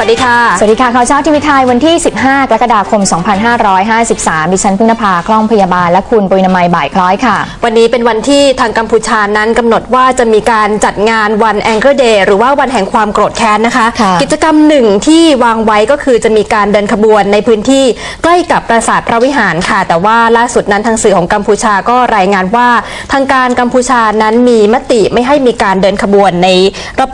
วัสดีค่ะ สวัสดีค่ะข่าวเช้าทีวีไทยวันที่ 15 กรกฎาคม 2553 ดิฉันพึ่งนภาคล่องพยาบาลและคุณปุยนามัยบ่ายคล้อยค่ะ วันนี้เป็นวันที่ทางกัมพูชานั้นกำหนดว่าจะมีการจัดงานวันแองเกอร์เดย์หรือว่าวันแห่งความโกรธแค้นนะคะค่ะกิจกรรมหนึ่งที่วางไว้ก็คือจะมีการเดินขบวนในพื้นที่ใกล้กับปราสาทพระวิหารค่ะ แต่ว่าล่าสุดนั้นทางสื่อของกัมพูชาก็รายงานว่า ทางการกัมพูชานั้นมีมติไม่ให้มีการเดินขบวนใน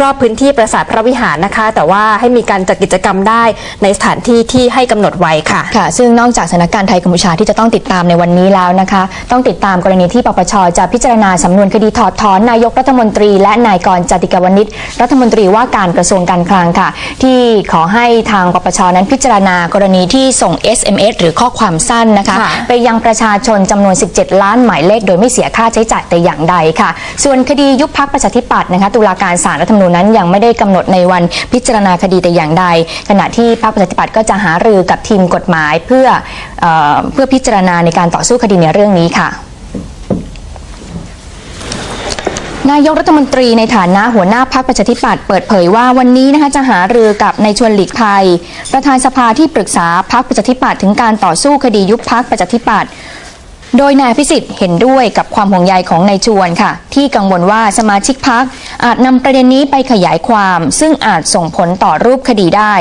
รอบๆพื้นที่ปราสาทพระวิหารนะคะ แต่ว่าให้มีการจัดกิจกรรมได้ในสถานที่ที่ให้กำหนดไว้ค่ะ ค่ะ ซึ่งนอกจากสถานการณ์ไทยกัมพูชาที่จะต้องติดตามในวันนี้แล้วนะคะ ต้องติดตามกรณีที่ปปชจะพิจารณาสำนวนคดีถอดถอนนายกรัฐมนตรี และนายกรจติกาวนิชรัฐมนตรีว่าการกระทรวงการคลังค่ะ ที่ขอให้ทางปปชนั้นพิจารณากรณีที่ส่ง SMS หรือข้อความสั้นนะคะค่ะไปยังประชาชนจำนวน 17 ล้านหมายเลข โดยไม่เสียค่าใช้จ่ายแต่อย่างใดค่ะ ส่วนคดียุบพักประชาธิปัตย์นะคะตุลาการศาลรัฐธรรมนูญนั้นยังไม่ได้กำหนดในวันพิจารณาคดีแต่อย่างใด ขณะที่พรรคประชาธิปัตย์ก็จะหารือกับทีมกฎหมายเพื่อเออเพื่อพิจารณาในการต่อสู้คดีในเรื่องนี้ค่ะนายกรัฐมนตรีในฐานะหัวหน้าพักประชาธิปัตย์เปิดเผยว่าวันนี้นะคะจะหารือกับนายชวนหลีกภัย ประธานสภาที่ปรึกษาพักประชาธิปัตย์ถึงการต่อสู้คดียุบพักประชาธิปัตย์ โดยนายพิสิทธิ์เห็นด้วยกับความห่วงใยของนายชวนค่ะ ที่กังวลว่าสมาชิกพักอาจนำประเด็นนี้ไปขยายความ ซึ่งอาจส่งผลต่อรูปคดีได้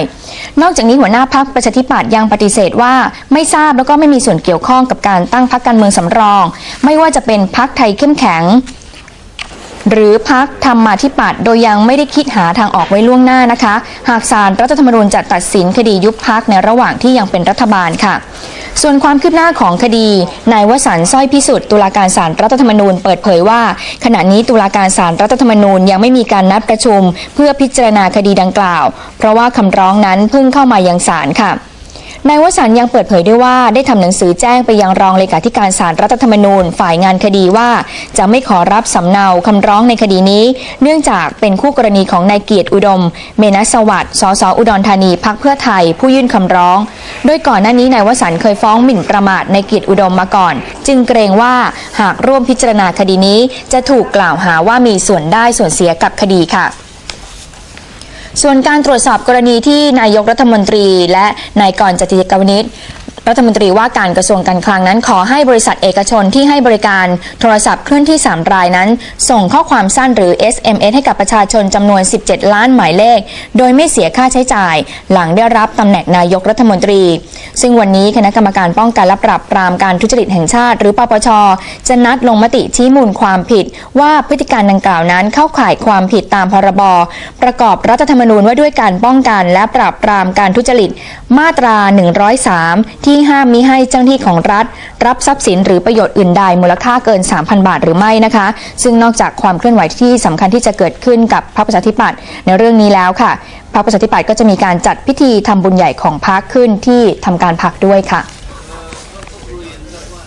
นอกจากนี้หัวหน้าพักประชาธิปัตย์ยังปฏิเสธว่าไม่ทราบแล้วก็ไม่มีส่วนเกี่ยวข้องกับการตั้งพักการเมืองสำรอง ไม่ว่าจะเป็นพักไทยเข้มแข็งหรือพักธรรมาธิปัตย์โดยยังไม่ได้คิดหาทางออกไว้ล่วงหน้านะคะ หากศาลรัฐธรรมนูญจะตัดสินคดียุบพักในระหว่างที่ยังเป็นรัฐบาลค่ะ ส่วนความคืบหน้าของคดีนายวสันต์สร้อยพิสุทธิ์ตุลาการศาลรัฐธรรมนูญเปิดเผยว่า ขณะนี้ตุลาการศาลรัฐธรรมนูญยังไม่มีการนัดประชุม เพื่อพิจารณาคดีดังกล่าว เพราะว่าคำร้องนั้นเพิ่งเข้ามายังศาลค่ะ นายวสันยังเปิดเผยด้วยว่าได้ทำหนังสือแจ้งไปยังรองเลขาธิการศาลรัฐธรรมนูญ ฝ่ายงานคดีว่า จะไม่ขอรับสำเนาคำร้องในคดีนี้ เนื่องจากเป็นคู่กรณีของนายเกียรติอุดม เมนัสสวัสดิ์สสอุดรธานีพักเพื่อไทย ผู้ยื่นคำร้อง โดยก่อนหน้านี้นายวสันเคยฟ้องหมิ่นประมาทในเกียรติอุดมมาก่อน จึงเกรงว่าหากร่วมพิจารณาคดีนี้ จะถูกกล่าวหาว่ามีส่วนได้ส่วนเสียกับคดีค่ะ ส่วนการตรวจสอบกรณีที่นายกรัฐมนตรี และนายกรจติกวนิช รัฐมนตรีว่าการกระทรวงการคลังนั้น ขอให้บริษัทเอกชนที่ให้บริการโทรศัพท์เคลื่อนที่ 3 รายนั้น ส่งข้อความสั้นหรือ SMS ให้กับประชาชนจำนวน 17 ล้านหมายเลข โดยไม่เสียค่าใช้จ่าย หลังได้รับตำแหน่งนายกรัฐมนตรี ซึ่งวันนี้คณะกรรมการป้องกันและปราบปรามการทุจริตแห่งชาติ หรือปปชจะนัดลงมติชี้มูลความผิด ว่าพฤติการดังกล่าวนั้นเข้าข่ายความผิดตามพรบประกอบรัฐธรรมนูญว่าด้วยการป้องกันและปราบปรามการทุจริตมาตรา 103 ที่ที่ห้ามมิให้เจ้าหน้าที่ของรัฐ รับทรัพย์สินหรือประโยชน์อื่นใดมูลค่าเกิน 3,000 บาทหรือไม่นะคะ ซึ่งนอกจากความเคลื่อนไหวที่สำคัญที่จะเกิดขึ้นกับพรรคประชาธิปัตย์ในเรื่องนี้แล้วค่ะพรรคประชาธิปัตย์ก็จะมีการจัดพิธีทำบุญใหญ่ของพรรคขึ้นที่ทำการพักด้วยค่ะ